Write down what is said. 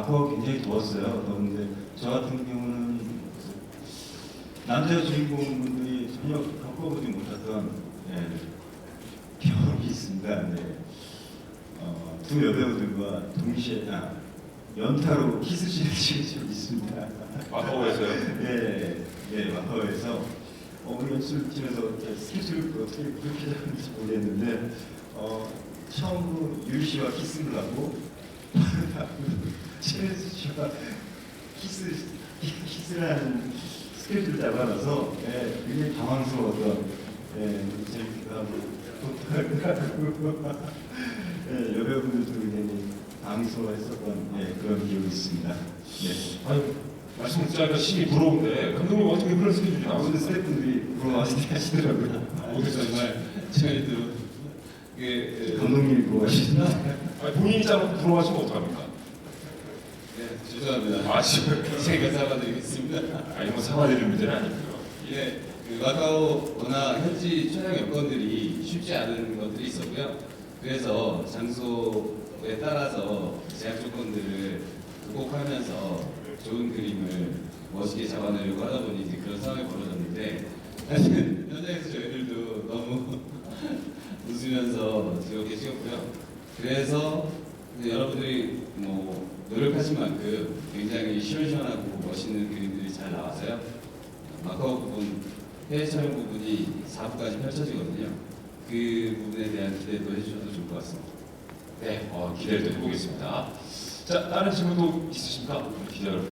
마카오가 굉장히 더웠어요. 더운데 저 같은 경우는 남자 주인공분들이 전혀 겪어보지 못했던 예, 경험이 있습니다. 네. 어, 두 여배우들과 동시에 아, 연타로 키스씬을 찍은 적이 있습니다. 마카오에서요? 예, 예, 마카오에서 어, 우리 연출팀에서 스케줄을 어떻게 그렇게 잡는지 모르겠는데 어, 처음으로 유리 씨와 키스를 하고 최은수 씨와 키스 키스를 하는 스케줄을 잡아놔서 예, 굉장히 당황스러웠던 예, 재밌기도 하고 독특하고 예, 여배우분들도 굉장히 당황스러워했었던 예, 그런 기억이 있습니다. 네. 아니 말씀 듣자니까 심히 부러운데 감독님 어떻게 그런 스케줄이 모든 나오는데 스태프분들이 부러워하시게 하시더라고요. 모두 정말 저희도 이게 에, 감독님이 부러워하시나? 본인이 짜놓고 부러워하시면 어떡합니까? 네, 죄송합니다. 아 지금 제가 사과드리겠습니다. 아니 뭐 사과드릴 문제는 아니고요. 예, 그 마카오 워낙 현지 촬영 여건들이 쉽지 않은 것들이 있었고요. 그래서 장소에 따라서 제약 조건들을 극복하면서 좋은 그림을 멋있게 잡아내려고 하다 보니 이제 그런 상황이 벌어졌는데 사실 현장에서 저희들도 너무 웃으면서 즐겁게 찍었고요. 그래서 여러분들이 뭐 노력하신 만큼 굉장히 시원시원하고 멋있는 그림들이 잘 나와서요. 마카오 부분 해외 촬영 부분이 4부까지 펼쳐지거든요. 그 부분에 대한 기대도 해주셔도 좋을 것 같습니다. 네, 어, 기대를 또 해보겠습니다. 자 다른 질문도 있으십니까? 기자 여러분.